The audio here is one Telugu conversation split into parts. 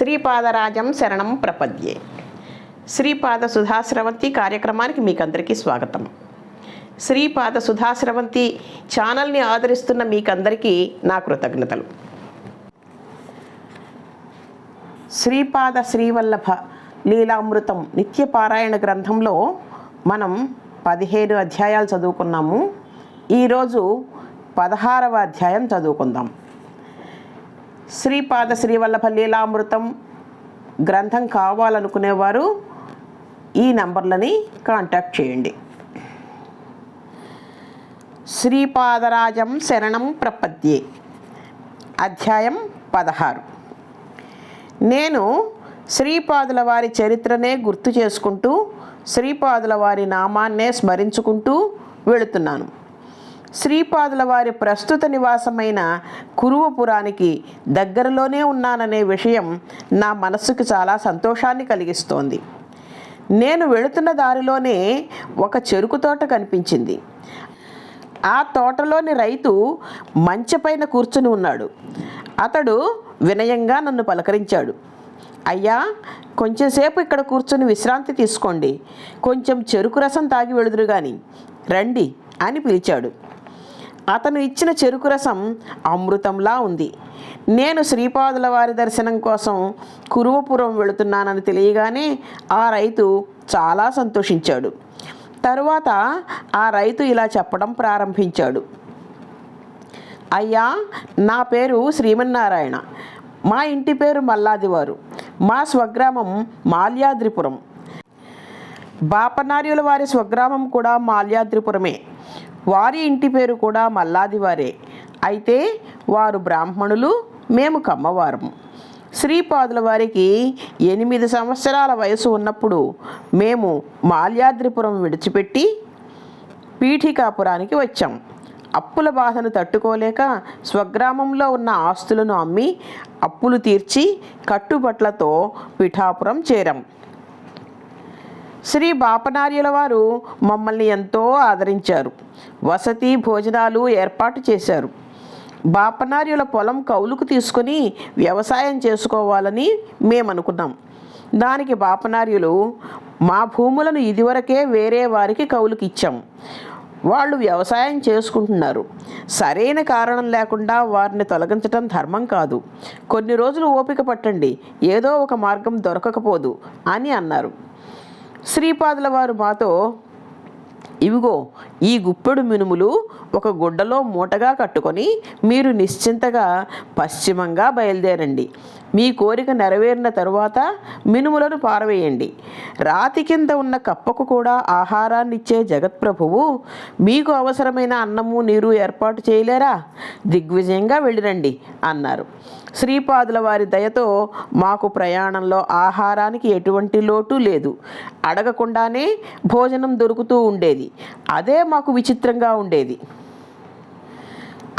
శ్రీపాదరాజం శరణం ప్రపద్యే. శ్రీపాద సుధాశ్రవంతి కార్యక్రమానికి మీకందరికీ స్వాగతం. శ్రీపాద సుధాశ్రవంతి ఛానల్ని ఆదరిస్తున్న మీకందరికీ నా కృతజ్ఞతలు. శ్రీపాద శ్రీవల్లభ లీలామృతం నిత్యపారాయణ గ్రంథంలో మనం పదిహేడు అధ్యాయాలు చదువుకున్నాము. ఈరోజు పదహారవ అధ్యాయం చదువుకుందాం. శ్రీపాద శ్రీవల్లభ లీలామృతం గ్రంథం కావాలనుకునేవారు ఈ నంబర్లని కాంటాక్ట్ చేయండి. శ్రీపాదరాజం శరణం ప్రపద్యే. అధ్యాయం పదహారు. నేను శ్రీపాదుల వారి చరిత్రనే గుర్తు చేసుకుంటూ శ్రీపాదుల వారి నామాన్నే స్మరించుకుంటూ వెళుతున్నాను. శ్రీపాదుల వారి ప్రస్తుత నివాసమైన కురువపురానికి దగ్గరలోనే ఉన్నాననే విషయం నా మనస్సుకు చాలా సంతోషాన్ని కలిగిస్తోంది. నేను వెళుతున్న దారిలోనే ఒక చెరుకు తోట కనిపించింది. ఆ తోటలోని రైతు మంచపైన కూర్చుని ఉన్నాడు. అతడు వినయంగా నన్ను పలకరించాడు. అయ్యా కొంచెంసేపు ఇక్కడ కూర్చొని విశ్రాంతి తీసుకోండి. కొంచెం చెరుకు రసం తాగి వెళుదురు కానీ రండి అని పిలిచాడు. అతను ఇచ్చిన చెరుకు రసం అమృతంలా ఉంది. నేను శ్రీపాదుల వారి దర్శనం కోసం కురువపురం వెళుతున్నానని తెలియగానే ఆ రైతు చాలా సంతోషించాడు. తరువాత ఆ రైతు ఇలా చెప్పడం ప్రారంభించాడు. అయ్యా నా పేరు శ్రీమన్నారాయణ. మా ఇంటి పేరు మల్లాదివారు. మా స్వగ్రామం మాల్యాద్రిపురం. బాపనార్యుల వారి స్వగ్రామం కూడా మాల్యాద్రిపురమే. వారి ఇంటి పేరు కూడా మల్లాదివారే. అయితే వారు బ్రాహ్మణులు మేము కమ్మవారం శ్రీపాదుల వారికి ఎనిమిది సంవత్సరాల వయసు ఉన్నప్పుడు మేము మాల్యాద్రిపురం విడిచిపెట్టి పీఠికాపురానికి వచ్చాం. అప్పుల బాధను తట్టుకోలేక స్వగ్రామంలో ఉన్న ఆస్తులను అమ్మి అప్పులు తీర్చి కట్టుబట్లతో పిఠాపురం చేరాం. శ్రీ బాపనార్యుల వారు మమ్మల్ని ఎంతో ఆదరించారు. వసతి భోజనాలు ఏర్పాటు చేశారు. బాపనార్యుల పొలం కౌలుకు తీసుకొని వ్యవసాయం చేసుకోవాలని మేమనుకున్నాం. దానికి బాపనార్యులు మా భూములను ఇదివరకే వేరే వారికి కౌలుకి ఇచ్చాం వాళ్ళు వ్యవసాయం చేసుకుంటున్నారు. సరైన కారణం లేకుండా వారిని తొలగించడం ధర్మం కాదు. కొన్ని రోజులు ఓపిక పట్టండి. ఏదో ఒక మార్గం దొరకకపోదు అని అన్నారు. శ్రీపాదుల వారు మాతో ఇవిగో ఈ గుప్పెడు మినుములు ఒక గుడ్డలో మూటగా కట్టుకొని మీరు నిశ్చింతగా పశ్చిమంగా బయలుదేరండి. మీ కోరిక నెరవేరిన తరువాత మినుములను పారవేయండి. రాతి కింద ఉన్న కప్పకు కూడా ఆహారాన్ని ఇచ్చే జగత్ప్రభువు మీకు అవసరమైన అన్నము నీరు ఏర్పాటు చేయలేరా? దిగ్విజయంగా వెళ్ళిరండి అన్నారు. శ్రీపాదుల వారి దయతో మాకు ప్రయాణంలో ఆహారానికి ఎటువంటి లోటు లేదు. అడగకుండానే భోజనం దొరుకుతూ ఉండేది. అదే మాకు విచిత్రంగా ఉండేది.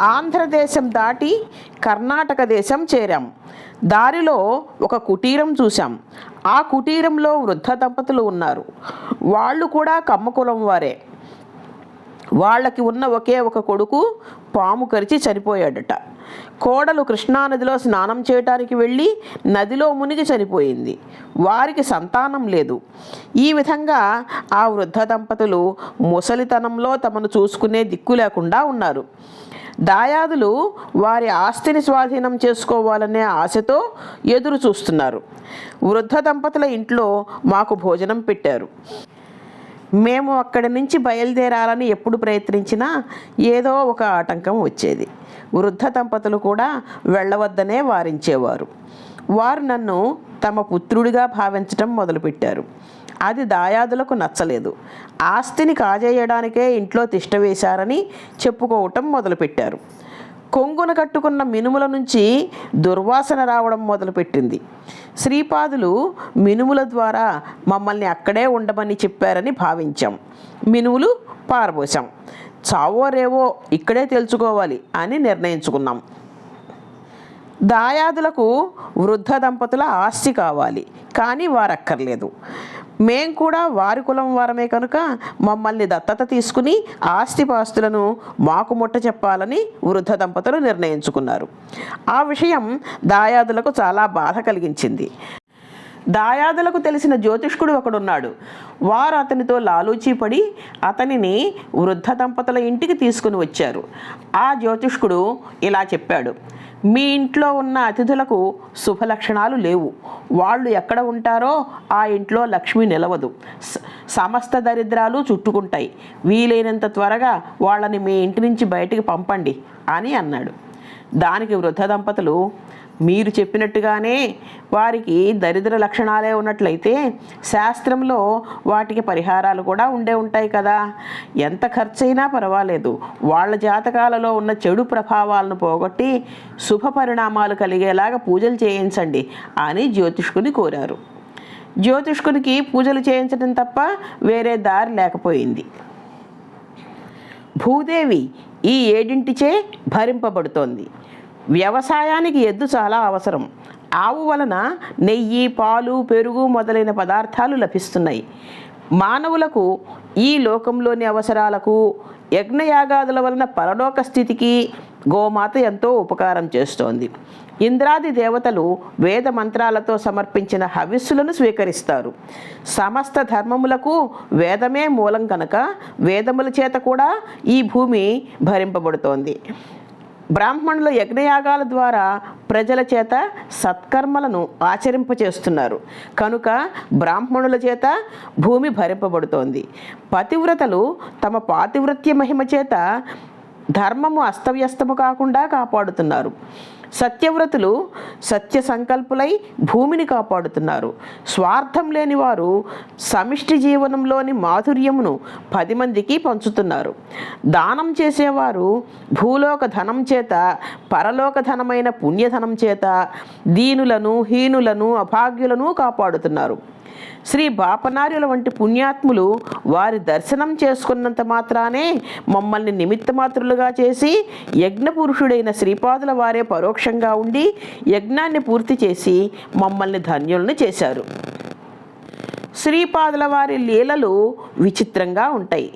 ఆంధ్రదేశం దాటి కర్ణాటక దేశం చేరాం. దారిలో ఒక కుటీరం చూశాం. ఆ కుటీరంలో వృద్ధ దంపతులు ఉన్నారు. వాళ్ళు కూడా కమ్మకులం వారే. వాళ్ళకి ఉన్న ఒకే ఒక కొడుకు పాము కరిచి చనిపోయాడట. కోడలు కృష్ణానదిలో స్నానం చేయటానికి వెళ్ళి నదిలో మునిగి చనిపోయింది. వారికి సంతానం లేదు. ఈ విధంగా ఆ వృద్ధ దంపతులు ముసలితనంలో తమను చూసుకునే దిక్కు లేకుండా ఉన్నారు. దాయాదులు వారి ఆస్తిని స్వాధీనం చేసుకోవాలనే ఆశతో ఎదురు చూస్తున్నారు. వృద్ధ దంపతుల ఇంట్లో మాకు భోజనం పెట్టారు. మేము అక్కడి నుంచి బయలుదేరాలని ఎప్పుడు ప్రయత్నించినా ఏదో ఒక ఆటంకం వచ్చేది. వృద్ధ దంపతులు కూడా వెళ్ళవద్దనే వారించేవారు. వారు నన్ను తమ పుత్రుడిగా భావించటం మొదలుపెట్టారు. అది దాయాదులకు నచ్చలేదు. ఆస్తిని కాజేయడానికే ఇంట్లో తిష్ట వేశారని చెప్పుకోవటం మొదలుపెట్టారు. కొంగున కట్టుకున్న మినుముల నుంచి దుర్వాసన రావడం మొదలుపెట్టింది. శ్రీపాదులు మినుముల ద్వారా మమ్మల్ని అక్కడే ఉండమని చెప్పారని భావించాం. మినుములు పారబోసాం. చావో రేవో ఇక్కడే తెలుసుకోవాలి అని నిర్ణయించుకున్నాం. దాయాదులకు వృద్ధ దంపతుల ఆస్తి కావాలి కానీ వారక్కర్లేదు. మేం కూడా వారి కులం వారమే కనుక మమ్మల్ని దత్తత తీసుకుని ఆస్తిపాస్తులను మాకు ముట్ట చెప్పాలని వృద్ధ దంపతులు నిర్ణయించుకున్నారు. ఆ విషయం దాయాదులకు చాలా బాధ కలిగించింది. దాయాదులకు తెలిసిన జ్యోతిష్కుడు ఒకడున్నాడు. వారు అతనితో లాలూచీపడి అతనిని వృద్ధ దంపతుల ఇంటికి తీసుకుని వచ్చారు. ఆ జ్యోతిష్కుడు ఇలా చెప్పాడు. మీ ఇంట్లో ఉన్న అతిథులకు శుభలక్షణాలు లేవు. వాళ్ళు ఎక్కడ ఉంటారో ఆ ఇంట్లో లక్ష్మి నిలవదు. సమస్త దరిద్రాలు చుట్టుకుంటాయి. వీలైనంత త్వరగా వాళ్ళని మీ ఇంటి నుంచి బయటికి పంపండి అని అన్నాడు. దానికి వృద్ధ దంపతులు మీరు చెప్పినట్టుగానే వారికి దరిద్ర లక్షణాలే ఉన్నట్లయితే శాస్త్రంలో వాటికి పరిహారాలు కూడా ఉండే ఉంటాయి కదా. ఎంత ఖర్చైనా పర్వాలేదు. వాళ్ళ జాతకాలలో ఉన్న చెడు ప్రభావాలను పోగొట్టి శుభ పరిణామాలు కలిగేలాగా పూజలు చేయించండి అని జ్యోతిష్కుని కోరారు. జ్యోతిష్కునికి పూజలు చేయించడం తప్ప వేరే దారి లేకపోయింది. భూదేవి ఈ ఏడింటిచే భరింపబడుతోంది. వ్యవసాయానికి ఎద్దు చాలా అవసరం. ఆవు వలన నెయ్యి పాలు పెరుగు మొదలైన పదార్థాలు లభిస్తున్నాయి. మానవులకు ఈ లోకంలోని అవసరాలకు యజ్ఞయాగాదుల వలన పరలోక స్థితికి గోమాత ఎంతో ఉపకారం చేస్తోంది. ఇంద్రాది దేవతలు వేద మంత్రాలతో సమర్పించిన హవిస్సులను స్వీకరిస్తారు. సమస్త ధర్మములకు వేదమే మూలం కనుక వేదముల చేత కూడా ఈ భూమి భరింపబడుతోంది. బ్రాహ్మణుల యజ్ఞయాగాల ద్వారా ప్రజల చేత సత్కర్మలను ఆచరింపచేస్తున్నారు. కనుక బ్రాహ్మణుల చేత భూమి భరింపబడుతోంది. పతివ్రతలు తమ పాతివ్రత్య మహిమ చేత ధర్మము అస్తవ్యస్తము కాకుండా కాపాడుతున్నారు. సత్యవ్రతులు సత్య సంకల్పులై భూమిని కాపాడుతున్నారు. స్వార్థం లేని వారు సమిష్టి జీవనంలోని మాధుర్యమును పది మందికి పంచుతున్నారు. దానం చేసేవారు భూలోక ధనం చేత పరలోక ధనమైన పుణ్యధనం చేత దీనులను హీనులను అభాగ్యులను కాపాడుతున్నారు. శ్రీ బాపనార్యుల వంటి పుణ్యాత్ములు వారి దర్శనం చేసుకున్నంత మాత్రానే మమ్మల్ని నిమిత్తమాత్రులుగా చేసి యజ్ఞపురుషుడైన శ్రీపాదుల వారే పరోక్షంగా ఉండి యజ్ఞాన్ని పూర్తి చేసి మమ్మల్ని ధన్యులను చేశారు. శ్రీపాదుల వారి లీలలు విచిత్రంగా ఉంటాయి.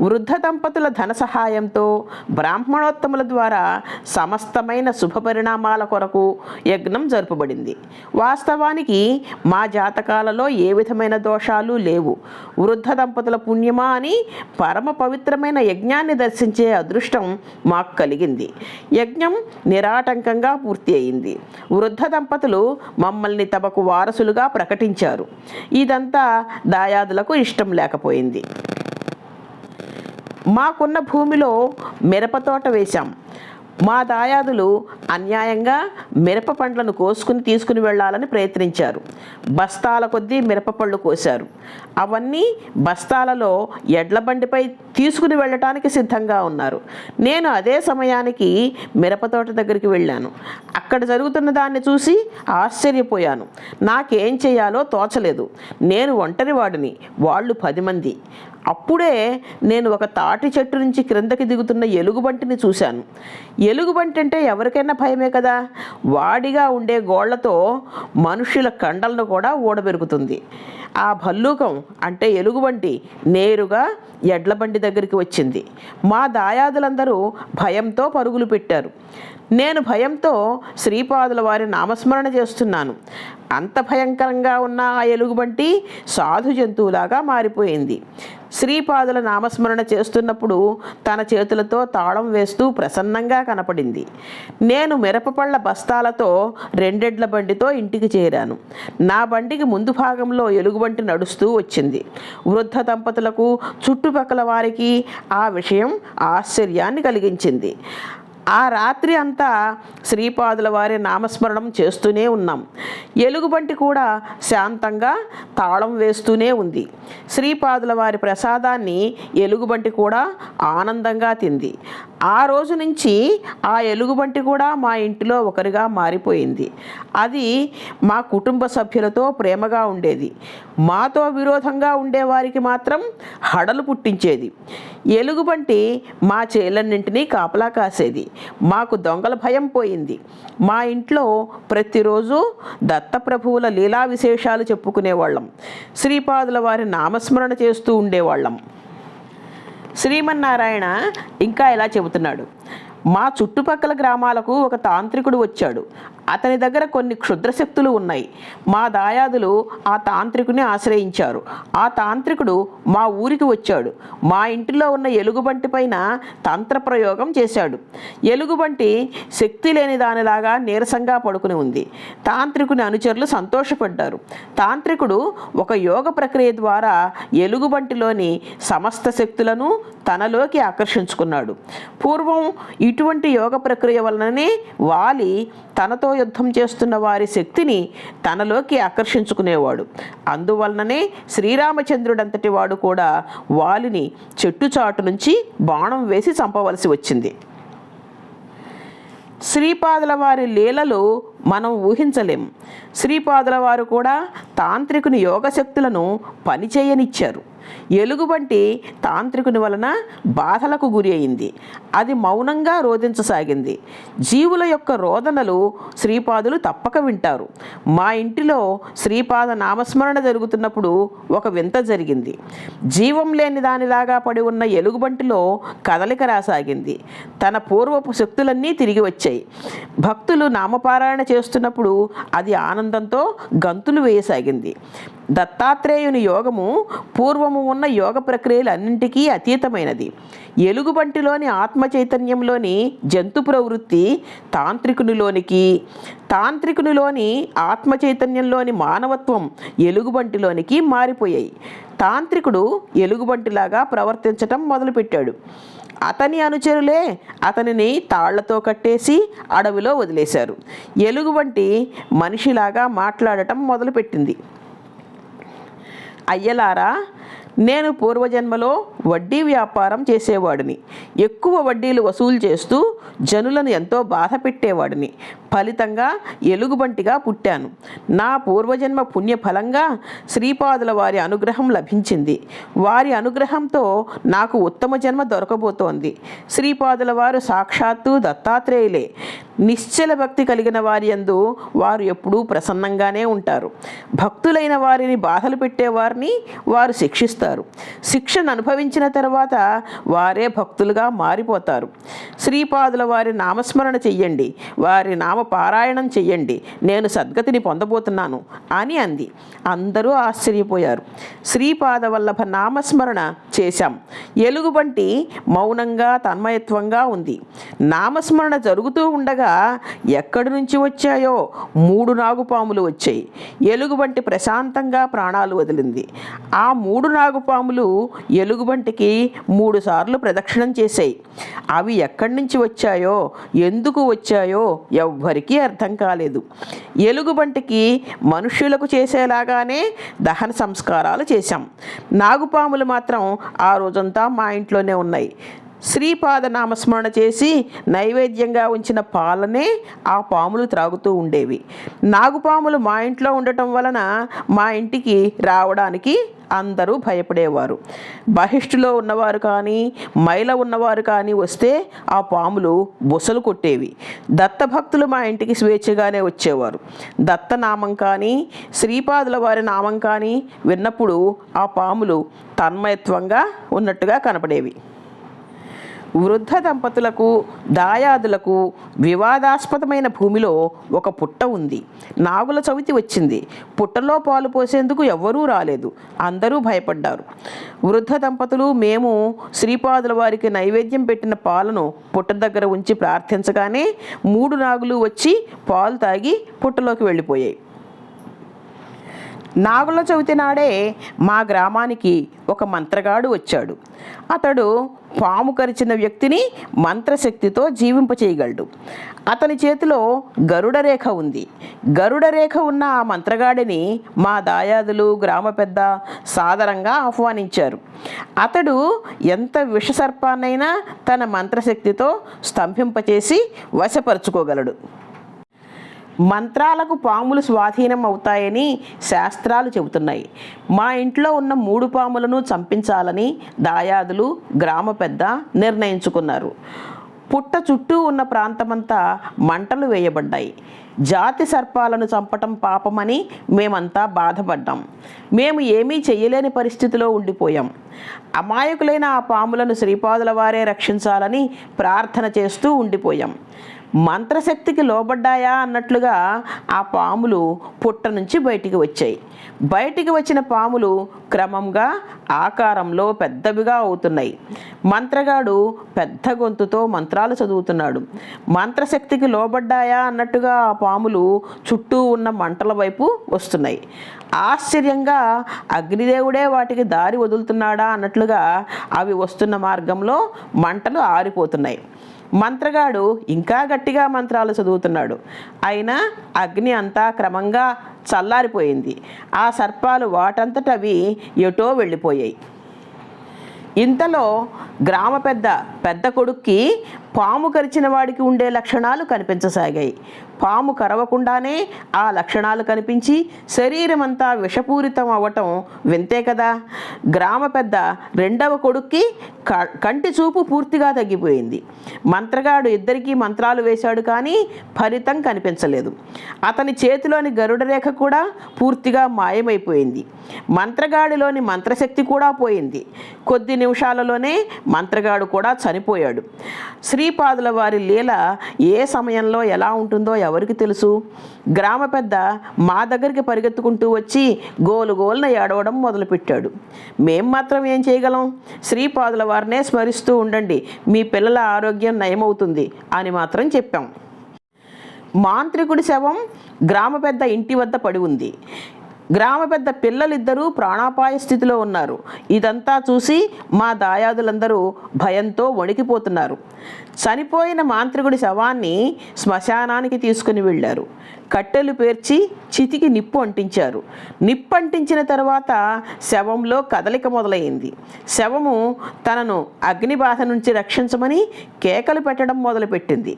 వృద్ధ దంపతుల ధన సహాయంతో బ్రాహ్మణోత్తముల ద్వారా సమస్తమైన శుభ పరిణామాల కొరకు యజ్ఞం జరుపబడింది. వాస్తవానికి మా జాతకాలలో ఏ విధమైన దోషాలు లేవు. వృద్ధ దంపతుల పుణ్యమా అని పరమ పవిత్రమైన యజ్ఞాన్ని దర్శించే అదృష్టం మాకు కలిగింది. యజ్ఞం నిరాటంకంగా పూర్తి అయింది. వృద్ధ దంపతులు మమ్మల్ని తమకు వారసులుగా ప్రకటించారు. ఇదంతా దాయాదులకు ఇష్టం లేకపోయింది. మాకున్న భూమిలో మిరప తోట వేశాం. మా దాయాదులు అన్యాయంగా మిరప పండ్లను కోసుకుని తీసుకుని వెళ్ళాలని ప్రయత్నించారు. బస్తాల కొద్దీ మిరప పళ్ళు కోశారు. అవన్నీ బస్తాలలో ఎడ్ల బండిపై తీసుకుని వెళ్ళటానికి సిద్ధంగా ఉన్నారు. నేను అదే సమయానికి మిరప తోట దగ్గరికి వెళ్ళాను. అక్కడ జరుగుతున్న దాన్ని చూసి ఆశ్చర్యపోయాను. నాకేం చేయాలో తోచలేదు. నేను ఒంటరి వాడిని వాళ్ళు పది మంది. అప్పుడే నేను ఒక తాటి చెట్టు నుంచి క్రిందకి దిగుతున్న ఎలుగుబంటిని చూశాను. ఎలుగుబంటి అంటే ఎవరికైనా భయమే కదా? వాడిగా ఉండే గోళ్ళతో మనుషుల కండలను కూడా ఊడబెరుగుతుంది. ఆ భల్లూకం అంటే ఎలుగుబంటి నేరుగా ఎడ్ల బండి దగ్గరికి వచ్చింది. మా దాయాదులందరూ భయంతో పరుగులు పెట్టారు. నేను భయంతో శ్రీపాదుల వారి నామస్మరణ చేస్తున్నాను. అంత భయంకరంగా ఉన్న ఆ ఎలుగుబంటి సాధు జంతువులాగా మారిపోయింది. శ్రీపాదుల నామస్మరణ చేస్తున్నప్పుడు తన చేతులతో తాళం వేస్తూ ప్రసన్నంగా కనపడింది. నేను మిరపపళ్ళ బస్తాలతో రెండెడ్ల బండితో ఇంటికి చేరాను. నా బండికి ముందు భాగంలో ఎలుగుబంటి నడుస్తూ వచ్చింది. వృద్ధ దంపతులకు చుట్టుపక్కల వారికి ఆ విషయం ఆశ్చర్యాన్ని కలిగించింది. ఆ రాత్రి అంతా శ్రీపాదుల వారి నామస్మరణం చేస్తూనే ఉన్నాం. ఎలుగుబంటి కూడా శాంతంగా తాళం వేస్తూనే ఉంది. శ్రీపాదుల వారి ప్రసాదాన్ని ఎలుగుబంటి కూడా ఆనందంగా తింది. ఆ రోజు నుంచి ఆ ఎలుగుబంటి కూడా మా ఇంటిలో ఒకరిగా మారిపోయింది. అది మా కుటుంబ సభ్యులతో ప్రేమగా ఉండేది. మాతో విరోధంగా ఉండేవారికి మాత్రం హడలు పుట్టించేది. ఎలుగుబంటి మా చేలన్నింటినీ కాపలా కాసేది. మాకు దొంగల భయం పోయింది. మా ఇంట్లో ప్రతిరోజు దత్తప్రభువుల లీలా విశేషాలు చెప్పుకునేవాళ్ళం. శ్రీపాదుల వారి నామస్మరణ చేస్తూ ఉండేవాళ్ళం. శ్రీమన్నారాయణ ఇంకా ఇలా చెబుతున్నాడు. మా చుట్టుపక్కల గ్రామాలకు ఒక తాంత్రికుడు వచ్చాడు. అతని దగ్గర కొన్ని క్షుద్రశక్తులు ఉన్నాయి. మా దాయాదులు ఆ తాంత్రికుని ఆశ్రయించారు. ఆ తాంత్రికుడు మా ఊరికి వచ్చాడు. మా ఇంటిలో ఉన్న ఎలుగుబంటి పైన తంత్ర ప్రయోగం చేశాడు. ఎలుగుబంటి శక్తి లేని దానిలాగా నీరసంగా పడుకుని ఉంది. తాంత్రికుని అనుచరులు సంతోషపడ్డారు. తాంత్రికుడు ఒక యోగ ప్రక్రియ ద్వారా ఎలుగుబంటిలోని సమస్త శక్తులను తనలోకి ఆకర్షించుకున్నాడు. పూర్వం ఇటువంటి యోగ ప్రక్రియ వలననే వాలి తనతో యుద్ధం చేస్తున్న వారి శక్తిని తనలోకి ఆకర్షించుకునేవాడు. అందువలననే శ్రీరామచంద్రుడంతటి వాడు కూడా వాలిని చెట్టు చాటు నుంచి బాణం వేసి చంపవలసి వచ్చింది. శ్రీపాదుల వారి లీలలు మనం ఊహించలేం. శ్రీపాదుల వారు కూడా తాంత్రికుని యోగశక్తులను పనిచేయనిచ్చారు ఎలుగుబంటి తాంత్రికుని వలన బాధలకు గురి అయింది. అది మౌనంగా రోధించసాగింది. జీవుల యొక్క రోదనలు శ్రీపాదులు తప్పక వింటారు. మా ఇంటిలో శ్రీపాద నామస్మరణ జరుగుతున్నప్పుడు ఒక వింత జరిగింది. జీవం లేని దానిలాగా పడి ఉన్న ఎలుగుబంటిలో కదలిక రాసాగింది. తన పూర్వపు శక్తులన్నీ తిరిగి వచ్చాయి. భక్తులు నామపారాయణ చేస్తున్నప్పుడు అది ఆనందంతో గంతులు వేయసాగింది. దత్తాత్రేయుని యోగము పూర్వము ఉన్న యోగ ప్రక్రియలన్నింటికీ అతీతమైనది. ఎలుగుబంటిలోని ఆత్మ చైతన్యంలోని జంతు ప్రవృత్తి తాంత్రికునిలోనికి తాంత్రికునిలోని ఆత్మ చైతన్యంలోని మానవత్వం ఎలుగుబంటిలోనికి మారిపోయాయి. తాంత్రికుడు ఎలుగుబంటిలాగా ప్రవర్తించటం మొదలుపెట్టాడు. అతని అనుచరులే అతనిని తాళ్ళతో కట్టేసి అడవిలో వదిలేశారు. ఎలుగు వంటి మనిషిలాగా మాట్లాడటం మొదలుపెట్టింది. అయ్యలారా నేను పూర్వజన్మలో వడ్డీ వ్యాపారం చేసేవాడిని. ఎక్కువ వడ్డీలు వసూలు చేస్తూ జనులను ఎంతో బాధ పెట్టేవాడిని. ఫలితంగా ఎలుగుబంటిగా పుట్టాను. నా పూర్వజన్మ పుణ్యఫలంగా శ్రీపాదుల వారి అనుగ్రహం లభించింది. వారి అనుగ్రహంతో నాకు ఉత్తమ జన్మ దొరకబోతోంది. శ్రీపాదుల వారు సాక్షాత్తు దత్తాత్రేయులే. నిశ్చల భక్తి కలిగిన వారి యందు వారు ఎప్పుడూ ప్రసన్నంగానే ఉంటారు. భక్తులైన వారిని బాధలు పెట్టేవారిని వారు శిక్షిస్తారు. శిక్షను అనుభవించిన తర్వాత వారే భక్తులుగా మారిపోతారు. శ్రీపాదుల వారి నామస్మరణ చెయ్యండి. వారి నామ పారాయణం చెయ్యండి. నేను సద్గతిని పొందబోతున్నాను అని అంది. అందరూ ఆశ్చర్యపోయారు. శ్రీపాదవల్లభ నామస్మరణ చేశాం. ఎలుగుబంటి మౌనంగా తన్మయత్వంగా ఉంది. నామస్మరణ జరుగుతూ ఉండగా ఎక్కడి నుంచి వచ్చాయో మూడు నాగుపాములు వచ్చాయి. ఎలుగుబంటి ప్రశాంతంగా ప్రాణాలు వదిలింది. ఆ మూడు నాగుపాములు ఎలుగుబంటికి మూడు సార్లు ప్రదక్షిణం చేశాయి. అవి ఎక్కడి నుంచి వచ్చాయో ఎందుకు వచ్చాయో ఎవ్వరికీ అర్థం కాలేదు. ఎలుగుబంటికి మనుష్యులకు చేసేలాగానే దహన సంస్కారాలు చేశాం. నాగుపాములు మాత్రం ఆ రోజంతా మా ఇంట్లోనే ఉన్నాయి. శ్రీపాదనామస్మరణ చేసి నైవేద్యంగా ఉంచిన పాలనే ఆ పాములు త్రాగుతూ ఉండేవి. నాగుపాములు మా ఇంట్లో ఉండటం వలన మా ఇంటికి రావడానికి అందరూ భయపడేవారు. బహిష్టులో ఉన్నవారు కానీ మైల ఉన్నవారు కానీ వస్తే ఆ పాములు బుసలు కొట్టేవి. దత్తభక్తులు మా ఇంటికి స్వేచ్ఛగానే వచ్చేవారు. దత్తనామం కానీ శ్రీపాదుల వారి నామం కానీ విన్నప్పుడు ఆ పాములు తన్మయత్వంగా ఉన్నట్టుగా కనపడేవి. వృద్ధ దంపతులకు దాయాదులకు వివాదాస్పదమైన భూమిలో ఒక పుట్ట ఉంది. నాగుల చవితి వచ్చింది. పుట్టలో పాలు పోసేందుకు ఎవ్వరూ రాలేదు. అందరూ భయపడ్డారు. వృద్ధ దంపతులు మేము శ్రీపాదుల వారికి నైవేద్యం పెట్టిన పాలను పుట్ట దగ్గర ఉంచి ప్రార్థించగానే మూడు నాగులు వచ్చి పాలు తాగి పుట్టలోకి వెళ్ళిపోయాయి. నాగుల చవితి నాడే మా గ్రామానికి ఒక మంత్రగాడు వచ్చాడు. అతడు పాము కరిచిన వ్యక్తిని మంత్రశక్తితో జీవింపచేయగలడు. అతని చేతిలో గరుడ రేఖ ఉంది. గరుడ రేఖ ఉన్న ఆ మంత్రగాడిని మా దాయాదులు గ్రామ పెద్ద సాదరంగా ఆహ్వానించారు. అతడు ఎంత విషసర్పాన్నైనా తన మంత్రశక్తితో స్తంభింపచేసి వశపరుచుకోగలడు. మంత్రాలకు పాములు స్వాధీనం అవుతాయని శాస్త్రాలు చెబుతున్నాయి. మా ఇంట్లో ఉన్న మూడు పాములను చంపించాలని దాయాదులు గ్రామ పెద్ద నిర్ణయించుకున్నారు. పుట్ట చుట్టూ ఉన్న ప్రాంతమంతా మంటలు వేయబడ్డాయి. జాతి సర్పాలను చంపటం పాపమని మేమంతా బాధపడ్డాం. మేము ఏమీ చేయలేని పరిస్థితిలో ఉండిపోయాం. అమాయకులైన ఆ పాములను శ్రీపాదుల వారే రక్షించాలని ప్రార్థన చేస్తూ ఉండిపోయాం. మంత్రశక్తికి లోబడ్డాయా అన్నట్లుగా ఆ పాములు పుట్ట నుంచి బయటికి వచ్చాయి. బయటికి వచ్చిన పాములు క్రమంగా ఆకారంలో పెద్దవిగా అవుతున్నాయి. మంత్రగాడు పెద్ద గొంతుతో మంత్రాలు చదువుతున్నాడు. మంత్రశక్తికి లోబడ్డాయా అన్నట్టుగా ఆ పాములు చుట్టూ ఉన్న మంటల వైపు వస్తున్నాయి. ఆశ్చర్యంగా అగ్నిదేవుడే వాటికి దారి వదులుతున్నాడా అన్నట్లుగా అవి వస్తున్న మార్గంలో మంటలు ఆరిపోతున్నాయి. మంత్రగాడు ఇంకా గట్టిగా మంత్రాలు చదువుతున్నాడు. అయినా అగ్ని అంతా క్రమంగా చల్లారిపోయింది. ఆ సర్పాలు వాటంతటవి ఎటో వెళ్ళిపోయాయి. ఇంతలో గ్రామ పెద్ద పెద్ద కొడుక్కి పాము కరిచిన వాడికి ఉండే లక్షణాలు కనిపించసాగాయి. పాము కరవకుండానే ఆ లక్షణాలు కనిపించి శరీరం అంతా విషపూరితం అవ్వటం వింతే కదా. గ్రామ పెద్ద రెండవ కొడుక్కి క- కంటి చూపు పూర్తిగా తగ్గిపోయింది. మంత్రగాడు ఇద్దరికీ మంత్రాలు వేశాడు కానీ ఫలితం కనిపించలేదు. అతని చేతిలోని గరుడ రేఖ కూడా పూర్తిగా మాయమైపోయింది. మంత్రగాడిలోని మంత్రశక్తి కూడా పోయింది. కొద్ది నిమిషాలలోనే మంత్రగాడు కూడా చనిపోయాడు. శ్రీపాదుల వారి లీల ఏ సమయంలో ఎలా ఉంటుందో ఎవరికి తెలుసు? గ్రామ పెద్ద మా దగ్గరికి పరిగెత్తుకుంటూ వచ్చి గోలు గోలున ఏడవడం మొదలుపెట్టాడు. మేం మాత్రం ఏం చేయగలం? శ్రీపాదుల వారినే స్మరిస్తూ ఉండండి. మీ పిల్లల ఆరోగ్యం నయమవుతుంది అని మాత్రం చెప్పాం. మాంత్రికుడి శవం గ్రామ పెద్ద ఇంటి వద్ద పడి ఉంది. గ్రామ పెద్ద పిల్లలిద్దరూ ప్రాణాపాయ స్థితిలో ఉన్నారు. ఇదంతా చూసి మా దాయాదులందరూ భయంతో వణికిపోతున్నారు. చనిపోయిన మాంత్రికుడి శవాన్ని శ్మశానానికి తీసుకుని వెళ్ళారు. కట్టెలు పేర్చి చితికి నిప్పు అంటించారు. నిప్పు అంటించిన తర్వాత శవంలో కదలిక మొదలైంది. శవము తనను అగ్ని బాధ నుంచి రక్షించమని కేకలు పెట్టడం మొదలుపెట్టింది.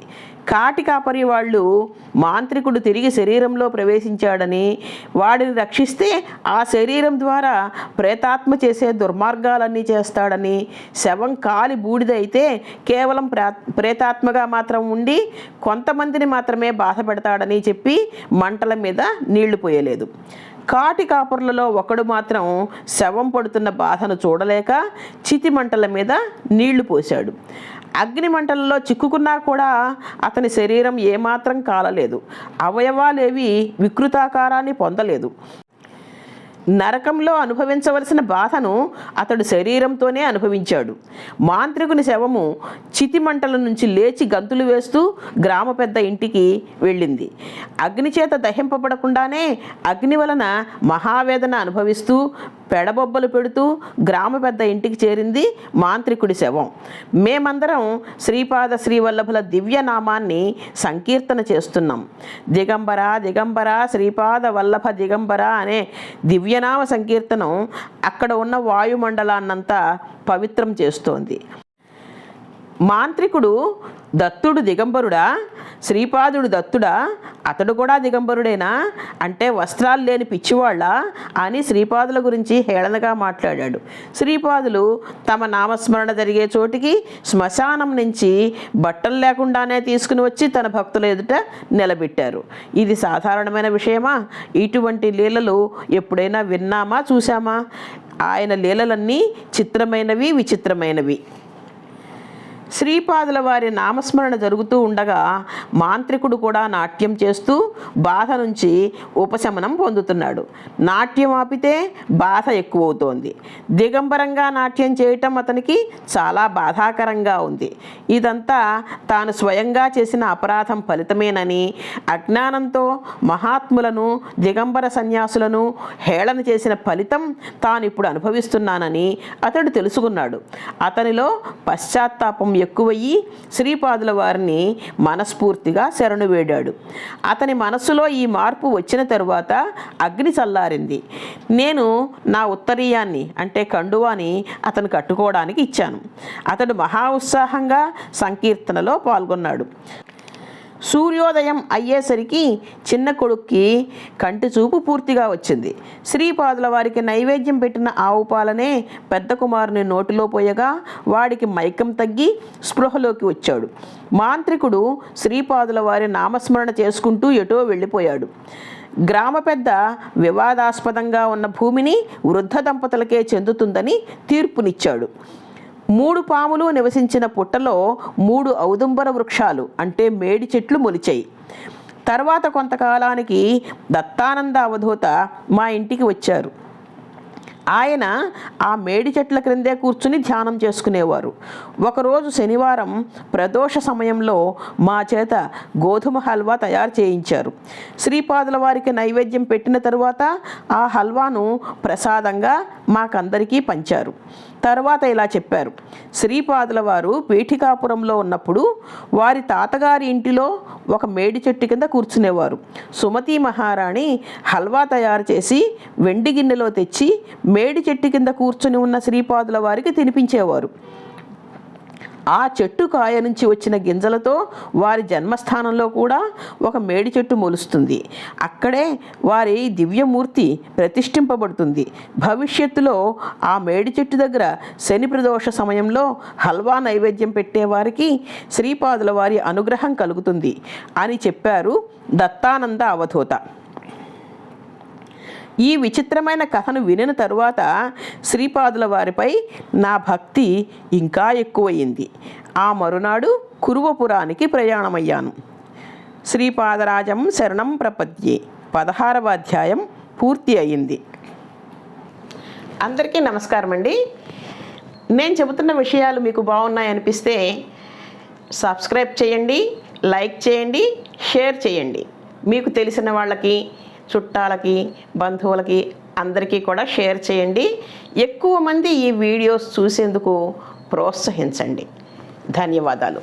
కాటి కాపరి వాళ్ళు మాంత్రికుడు తిరిగి శరీరంలో ప్రవేశించాడని వాడిని రక్షిస్తే ఆ శరీరం ద్వారా ప్రేతాత్మ చేసే దుర్మార్గాలన్నీ చేస్తాడని శవం కాలి బూడిదైతే కేవలం ప్రేతాత్మగా మాత్రం ఉండి కొంతమందిని మాత్రమే బాధపెడతాడని చెప్పి మంటల మీద నీళ్ళు పోయలేదు. కాటి కాపుర్లలో ఒకడు మాత్రం శవం పడుతున్న బాధను చూడలేక చితి మంటల మీద నీళ్ళు పోశాడు. అగ్ని మంటలలో చిక్కుకున్నా కూడా అతని శరీరం ఏమాత్రం కాలలేదు. అవయవాలేవి వికృతాకారాన్ని పొందలేదు. నరకంలో అనుభవించవలసిన బాధను అతడు శరీరంతోనే అనుభవించాడు. మాంత్రికుని శవము చితిమంటల నుంచి లేచి గంతులు వేస్తూ గ్రామ పెద్ద ఇంటికి వెళ్ళింది. అగ్ని చేత దహింపబడకుండానే అగ్ని వలన మహావేదన అనుభవిస్తూ పెడబొబ్బలు పెడుతూ గ్రామ పెద్ద ఇంటికి చేరింది మాంత్రికుడి శవం. మేమందరం శ్రీపాద శ్రీవల్లభుల దివ్య నామాన్ని సంకీర్తన చేస్తున్నాం. దిగంబర దిగంబర శ్రీపాద వల్లభ దిగంబర అనే దివ్య దివ్యనామ సంకీర్తనం అక్కడ ఉన్న వాయుమండలాన్నంతా పవిత్రం చేస్తోంది. మాంత్రికుడు దత్తుడు దిగంబరుడా? శ్రీపాదుడు దత్తుడా? అతడు కూడా దిగంబరుడేనా? అంటే వస్త్రాలు లేని పిచ్చివాళ్ళ? అని శ్రీపాదుల గురించి హేళనగా మాట్లాడాడు. శ్రీపాదులు తమ నామస్మరణ జరిగే చోటికి శ్మశానం నుంచి బట్టలు లేకుండానే తీసుకుని వచ్చి తన భక్తుల ఎదుట నిలబెట్టారు. ఇది సాధారణమైన విషయమా? ఇటువంటి లీలలు ఎప్పుడైనా విన్నామా? చూసామా ఆయన లీలలన్నీ చిత్రమైనవి విచిత్రమైనవి. శ్రీపాదుల వారి నామస్మరణ జరుగుతూ ఉండగా మాంత్రికుడు కూడా నాట్యం చేస్తూ బాధ నుంచి ఉపశమనం పొందుతున్నాడు. నాట్యం ఆపితే బాధ ఎక్కువవుతోంది. దిగంబరంగా నాట్యం చేయటం అతనికి చాలా బాధాకరంగా ఉంది. ఇదంతా తాను స్వయంగా చేసిన అపరాధం ఫలితమేనని అజ్ఞానంతో మహాత్ములను దిగంబర సన్యాసులను హేళన చేసిన ఫలితం తాను ఇప్పుడు అనుభవిస్తున్నానని అతడు తెలుసుకున్నాడు. అతనిలో పశ్చాత్తాపం ఎక్కువయ్యి శ్రీపాదుల వారిని మనస్ఫూర్తిగా శరణు వేడాడు. అతని మనస్సులో ఈ మార్పు వచ్చిన తరువాత అగ్ని చల్లారింది. నేను నా ఉత్తరీయాన్ని అంటే కండువాని అతను కట్టుకోవడానికి ఇచ్చాను. అతడు మహా ఉత్సాహంగా సంకీర్తనలో పాల్గొన్నాడు. సూర్యోదయం అయ్యేసరికి చిన్న కొడుక్కి కంటి చూపు పూర్తిగా వచ్చింది. శ్రీపాదుల వారికి నైవేద్యం పెట్టిన ఆవు పాలనే పెద్ద కుమారుని నోటిలో పోయగా వాడికి మైకం తగ్గి స్పృహలోకి వచ్చాడు. మాంత్రికుడు శ్రీపాదుల వారి నామస్మరణ చేసుకుంటూ ఎటో వెళ్ళిపోయాడు. గ్రామ పెద్ద వివాదాస్పదంగా ఉన్న భూమిని వృద్ధ దంపతులకే చెందుతుందని తీర్పునిచ్చాడు. మూడు పాములు నివసించిన పుట్టలో మూడు ఔదుంబర వృక్షాలు అంటే మేడి చెట్లు మొలిచాయి. తర్వాత కొంతకాలానికి దత్తానంద అవధూత మా ఇంటికి వచ్చారు. ఆయన ఆ మేడి చెట్ల క్రిందే కూర్చుని ధ్యానం చేసుకునేవారు. ఒకరోజు శనివారం ప్రదోష సమయంలో మా చేత గోధుమ హల్వా తయారు చేయించారు. శ్రీపాదుల వారికి నైవేద్యం పెట్టిన తరువాత ఆ హల్వాను ప్రసాదంగా మాకందరికీ పంచారు. తర్వాత ఇలా చెప్పారు. శ్రీపాదుల వారు పీఠికాపురంలో ఉన్నప్పుడు వారి తాతగారి ఇంటిలో ఒక మేడి చెట్టు కింద కూర్చునేవారు. సుమతి మహారాణి హల్వా తయారు చేసి వెండి గిన్నెలో తెచ్చి మేడి చెట్టు కింద కూర్చుని ఉన్న శ్రీపాదుల వారికి తినిపించేవారు. ఆ చెట్టు కాయ నుంచి వచ్చిన గింజలతో వారి జన్మస్థానంలో కూడా ఒక మేడి చెట్టు మొలుస్తుంది. అక్కడే వారి దివ్యమూర్తి ప్రతిష్ఠింపబడుతుంది. భవిష్యత్తులో ఆ మేడి చెట్టు దగ్గర శని ప్రదోష సమయంలో హల్వా నైవేద్యం పెట్టేవారికి శ్రీపాదుల వారి అనుగ్రహం కలుగుతుంది అని చెప్పారు దత్తానంద అవధూత. ఈ విచిత్రమైన కథను వినిన తరువాత శ్రీపాదుల వారిపై నా భక్తి ఇంకా ఎక్కువయింది ఆ మరునాడు కురువపురానికి ప్రయాణమయ్యాను. శ్రీపాదరాజం శరణం ప్రపద్యే. పదహారవ అధ్యాయం పూర్తి అయింది అందరికీ నమస్కారం అండి నేను చెబుతున్న విషయాలు మీకు బాగున్నాయి అనిపిస్తే సబ్స్క్రైబ్ చేయండి లైక్ చేయండి షేర్ చేయండి. మీకు తెలిసిన వాళ్ళకి చుట్టాలకి బంధువులకి అందరికీ కూడా షేర్ చేయండి. ఎక్కువ మంది ఈ వీడియోస్ చూసేందుకు ప్రోత్సహించండి. ధన్యవాదాలు.